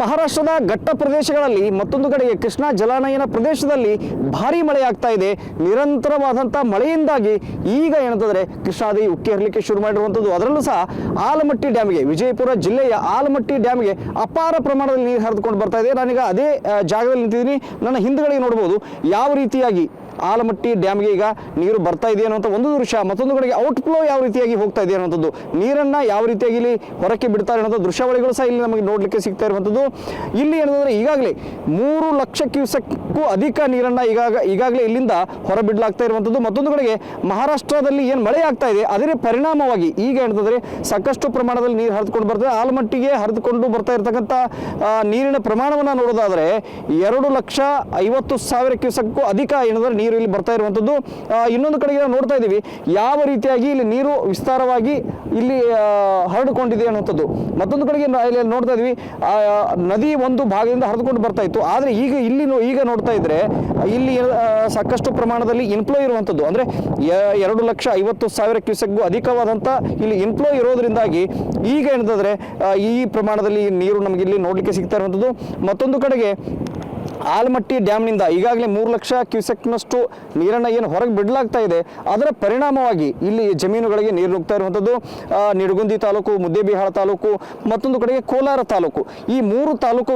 ಮಹಾರಾಷ್ಟ್ರದ ಘಟ್ಟ ಪ್ರದೇಶಗಳಲ್ಲಿ ಮತ್ತೊಂದು ಕಡೆಗೆ ಕೃಷ್ಣಾ ಜಲಾನಯನ ಪ್ರದೇಶದಲ್ಲಿ ಭಾರಿ ಮಳೆ ಆಗ್ತಾ ಇದೆ. ನಿರಂತರವಾದಂಥ ಮಳೆಯಿಂದಾಗಿ ಈಗ ಏನಂತಂದ್ರೆ ಕೃಷ್ಣಾದಿ ಉಕ್ಕಿ ಹರಲಿಕ್ಕೆ ಶುರು ಮಾಡಿರುವಂಥದ್ದು ಅದರಲ್ಲೂ ಸಹ ಆಲಮಟ್ಟಿ ಡ್ಯಾಮ್ಗೆ, ವಿಜಯಪುರ ಜಿಲ್ಲೆಯ ಆಲಮಟ್ಟಿ ಡ್ಯಾಮ್ಗೆ ಅಪಾರ ಪ್ರಮಾಣದಲ್ಲಿ ನೀರು ಹರಿದುಕೊಂಡು ಬರ್ತಾ ಇದೆ. ನಾನೀಗ ಅದೇ ಜಾಗದಲ್ಲಿ ನಿಂತಿದ್ದೀನಿ. ನನ್ನ ಹಿಂದ್ಗಡೆ ನೋಡ್ಬೋದು, ಯಾವ ರೀತಿಯಾಗಿ ಆಲಮಟ್ಟಿ ಡ್ಯಾಮ್ಗೆ ಈಗ ನೀರು ಬರ್ತಾ ಇದೆ ಅನ್ನೋಂಥ ಒಂದು ದೃಶ್ಯ, ಮತ್ತೊಂದು ಕಡೆಗೆ ಔಟ್ಫ್ಲೋ ಯಾವ ರೀತಿಯಾಗಿ ಹೋಗ್ತಾ ಇದೆ ಅನ್ನೋಂಥದ್ದು ನೀರನ್ನು ಯಾವ ರೀತಿಯಾಗಿ ಇಲ್ಲಿ ಹೊರಕ್ಕೆ ಬಿಡ್ತಾರೆ ಅನ್ನೋಂಥ ದೃಶ್ಯಾವಳಿಗಳು ಸಹ ಇಲ್ಲಿ ನಮಗೆ ನೋಡಲಿಕ್ಕೆ ಸಿಗ್ತಾ ಇರುವಂಥದ್ದು. ಇಲ್ಲಿ ಏನಂದ್ರೆ ಈಗಾಗಲೇ ಮೂರು ಲಕ್ಷ ಕ್ಯೂಸೆಕ್ಗೂ ಅಧಿಕ ನೀರನ್ನು ಈಗಾಗ, ಈಗಾಗಲೇ ಇಲ್ಲಿಂದ ಹೊರಬಿಡಲಾಗ್ತಾ ಇರುವಂಥದ್ದು. ಮತ್ತೊಂದು ಕಡೆಗೆ ಮಹಾರಾಷ್ಟ್ರದಲ್ಲಿ ಏನು ಮಳೆ ಆಗ್ತಾ ಇದೆ ಅದರ ಪರಿಣಾಮವಾಗಿ ಈಗ ಏನಂತಂದರೆ ಸಾಕಷ್ಟು ಪ್ರಮಾಣದಲ್ಲಿ ನೀರು ಹರಿದುಕೊಂಡು ಬರ್ತದೆ. ಆಲಮಟ್ಟಿಗೆ ಹರಿದುಕೊಂಡು ಬರ್ತಾ ಇರತಕ್ಕಂಥ ನೀರಿನ ಪ್ರಮಾಣವನ್ನು ನೋಡೋದಾದರೆ ಎರಡು ಲಕ್ಷ ಐವತ್ತು ಸಾವಿರ ಕ್ಯೂಸೆಕ್ಗೂ ಅಧಿಕ ಏನಂದ್ರೆ ನೀರು ಇಲ್ಲಿ ಬರ್ತಾ ಇರುವಂಥದ್ದು. ಇನ್ನೊಂದು ಕಡೆಗೆ ನಾವು ನೋಡ್ತಾ ಇದ್ದೀವಿ. ಯಾವ ರೀತಿಯಾಗಿ ಇಲ್ಲಿ ನೀರು ವಿಸ್ತಾರವಾಗಿ ಇಲ್ಲಿ ಹರಡಿಕೊಂಡಿದೆ ಅನ್ನುವಂಥದ್ದು. ಮತ್ತೊಂದು ಕಡೆಗೆ ಇಲ್ಲಿ ನೋಡ್ತಾ ಇದ್ವಿ ನದಿ ಒಂದು ಭಾಗದಿಂದ ಹರಿದುಕೊಂಡು ಬರ್ತಾ ಇತ್ತು. ಆದರೆ ಈಗ ಇಲ್ಲಿ ಈಗ ನೋಡ್ತಾ ಇದ್ರೆ, ಇಲ್ಲಿ ಸಾಕಷ್ಟು ಪ್ರಮಾಣದಲ್ಲಿ ಇನ್ಫ್ಲೋ ಇರುವಂಥದ್ದು. ಅಂದರೆ ಎರಡು ಲಕ್ಷ ಐವತ್ತು ಸಾವಿರ ಕ್ಯೂಸೆಕ್ಗೂ ಅಧಿಕವಾದಂಥ ಇಲ್ಲಿ ಇನ್ಫ್ಲೋ ಇರೋದ್ರಿಂದಾಗಿ ಈಗ ಏನಂತಂದರೆ ಈ ಪ್ರಮಾಣದಲ್ಲಿ ನೀರು ನಮಗೆ ಇಲ್ಲಿ ನೋಡಲಿಕ್ಕೆ ಸಿಗ್ತಾ ಇರುವಂಥದ್ದು. ಮತ್ತೊಂದು ಕಡೆಗೆ ಆಲಮಟ್ಟಿ ಡ್ಯಾಮ್ನಿಂದ ಈಗಾಗಲೇ ಮೂರು ಲಕ್ಷ ಕ್ಯೂಸೆಕ್ನಷ್ಟು ನೀರನ್ನು ಏನು ಹೊರಗೆ ಬಿಡಲಾಗ್ತಾ ಇದೆ. ಅದರ ಪರಿಣಾಮವಾಗಿ ಇಲ್ಲಿ ಜಮೀನುಗಳಿಗೆ ನೀರು ನುಗ್ತಾ ಇರುವಂಥದ್ದು ನಿಡಗುಂದಿ ತಾಲೂಕು, ಮುದ್ದೇಬಿಹಾಳ ತಾಲೂಕು, ಮತ್ತೊಂದು ಕಡೆಗೆ ಕೋಲಾರ ತಾಲೂಕು. ಈ ಮೂರು ತಾಲೂಕು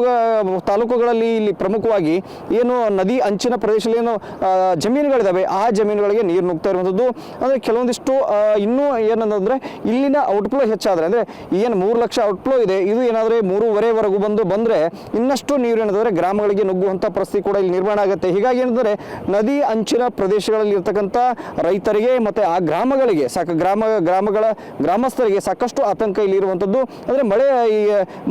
ತಾಲೂಕುಗಳಲ್ಲಿ ಇಲ್ಲಿ ಪ್ರಮುಖವಾಗಿ ಏನು ನದಿ ಅಂಚಿನ ಪ್ರದೇಶದಲ್ಲಿ ಏನು ಜಮೀನುಗಳಿದ್ದಾವೆ ಆ ಜಮೀನುಗಳಿಗೆ ನೀರು ನುಗ್ತಾ ಇರುವಂಥದ್ದು. ಅಂದರೆ ಕೆಲವೊಂದಿಷ್ಟು ಇನ್ನೂ ಏನಂತಂದರೆ ಇಲ್ಲಿನ ಔಟ್ಫ್ಲೋ ಹೆಚ್ಚಾದರೆ, ಅಂದರೆ ಏನು ಮೂರು ಲಕ್ಷ ಔಟ್ಫ್ಲೋ ಇದೆ, ಇದು ಏನಾದರೆ ಮೂರುವರೆವರೆಗೂ ಬಂದು ಬಂದರೆ ಇನ್ನಷ್ಟು ನೀರು ಏನಂತಂದರೆ ಗ್ರಾಮಗಳಿಗೆ ನುಗ್ಗುವಂಥ ಪರಿಸ್ಥಿತಿ ಕೂಡ ಇಲ್ಲಿ ನಿರ್ಮಾಣ ಆಗುತ್ತೆ. ಹೀಗಾಗಿ ಏನಂದರೆ ನದಿ ಅಂಚಿನ ಪ್ರದೇಶಗಳಲ್ಲಿ ಇರ್ತಕ್ಕಂಥ ರೈತರಿಗೆ ಮತ್ತು ಆ ಗ್ರಾಮಗಳಿಗೆ, ಸಾಕ ಗ್ರಾಮ, ಗ್ರಾಮಗಳ ಗ್ರಾಮಸ್ಥರಿಗೆ ಸಾಕಷ್ಟು ಆತಂಕ ಇಲ್ಲಿ ಇರುವಂಥದ್ದು ಅಂದರೆ ಮಳೆ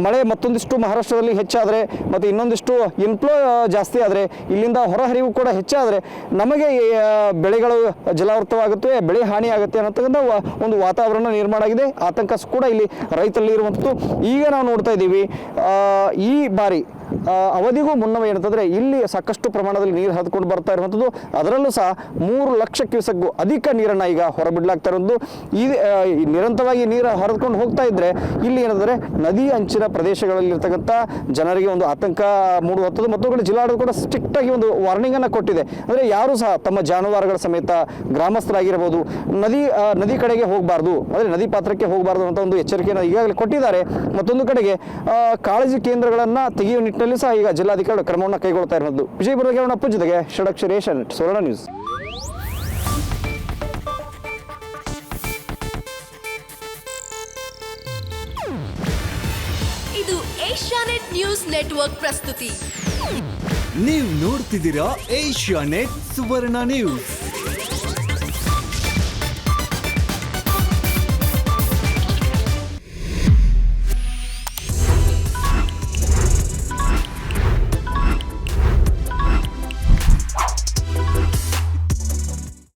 ಮಳೆ ಮತ್ತೊಂದಿಷ್ಟು ಮಹಾರಾಷ್ಟ್ರದಲ್ಲಿ ಹೆಚ್ಚಾದರೆ ಮತ್ತು ಇನ್ನೊಂದಿಷ್ಟು ಇನ್ಫ್ಲೋ ಜಾಸ್ತಿ ಆದರೆ ಇಲ್ಲಿಂದ ಹೊರಹರಿವು ಕೂಡ ಹೆಚ್ಚಾದರೆ ನಮಗೆ ಬೆಳೆಗಳು ಜಲಾವೃತವಾಗುತ್ತೆ, ಬೆಳೆ ಹಾನಿ ಆಗುತ್ತೆ ಅನ್ನತಕ್ಕಂಥ ಒಂದು ವಾತಾವರಣ ನಿರ್ಮಾಣ ಆಗಿದೆ. ಆತಂಕ ಕೂಡ ಇಲ್ಲಿ ರೈತರಲ್ಲಿ ಇರುವಂಥದ್ದು ಈಗ ನಾವು ನೋಡ್ತಾ ಇದ್ದೀವಿ ಈ ಬಾರಿ ಅವಧಿಗೂ ಮುನ್ನವೇ ಏನಂತಂದರೆ ಇಲ್ಲಿ ಸಾಕಷ್ಟು ಪ್ರಮಾಣದಲ್ಲಿ ನೀರು ಹರಿದುಕೊಂಡು ಬರ್ತಾ ಇರುವಂಥದ್ದು. ಅದರಲ್ಲೂ ಸಹ ಮೂರು ಲಕ್ಷ ಕ್ಯೂಸೆಕ್ಗೂ ಅಧಿಕ ನೀರನ್ನು ಈಗ ಹೊರಬಿಡಲಾಗ್ತಾ ಇರೋದು ಈ ನಿರಂತರವಾಗಿ ನೀರು ಹರಿದುಕೊಂಡು ಹೋಗ್ತಾ ಇದ್ದರೆ ಇಲ್ಲಿ ಏನಂದರೆ ನದಿ ಅಂಚಿನ ಪ್ರದೇಶಗಳಲ್ಲಿರ್ತಕ್ಕಂಥ ಜನರಿಗೆ ಒಂದು ಆತಂಕ ಮೂಡುವಂಥದ್ದು. ಮತ್ತು ಕಡೆ ಜಿಲ್ಲಾಡಳಿತ ಕೂಡ ಸ್ಟ್ರಿಕ್ಟಾಗಿ ಒಂದು ವಾರ್ನಿಂಗನ್ನು ಕೊಟ್ಟಿದೆ. ಅಂದರೆ ಯಾರು ಸಹ ತಮ್ಮ ಜಾನುವಾರುಗಳ ಸಮೇತ ಗ್ರಾಮಸ್ಥರಾಗಿರ್ಬೋದು, ನದಿ ನದಿ ಕಡೆಗೆ ಹೋಗಬಾರ್ದು, ಅಂದರೆ ನದಿ ಪಾತ್ರಕ್ಕೆ ಹೋಗಬಾರ್ದು ಅಂತ ಒಂದು ಎಚ್ಚರಿಕೆಯನ್ನು ಈಗಾಗಲೇ ಕೊಟ್ಟಿದ್ದಾರೆ. ಮತ್ತೊಂದು ಕಡೆಗೆ ಕಾಳಜಿ ಕೇಂದ್ರಗಳನ್ನು ತೆಗೆಯುವ ಸಹ ಈಗ ಜಿಲ್ಲಾಧಿಕಾರಿಗಳು ಕ್ರಮವನ್ನು ಕೈಗೊಳ್ತಾ ಇರೋದು ವಿಜಯಪುರದ ಅಪ್ಪು ಜೊತೆಗೆ ಷಡಕ್ಷರೇಶನ್ ಸುವರ್ಣ ನ್ಯೂಸ್. ಇದು ಏಷ್ಯಾನೆಟ್ ನ್ಯೂಸ್ ನೆಟ್ವರ್ಕ್ ಪ್ರಸ್ತುತಿ. ನೀವು ನೋಡ್ತಿದ್ದೀರಾ ಏಷ್ಯಾನೆಟ್ ಸುವರ್ಣ ನ್ಯೂಸ್.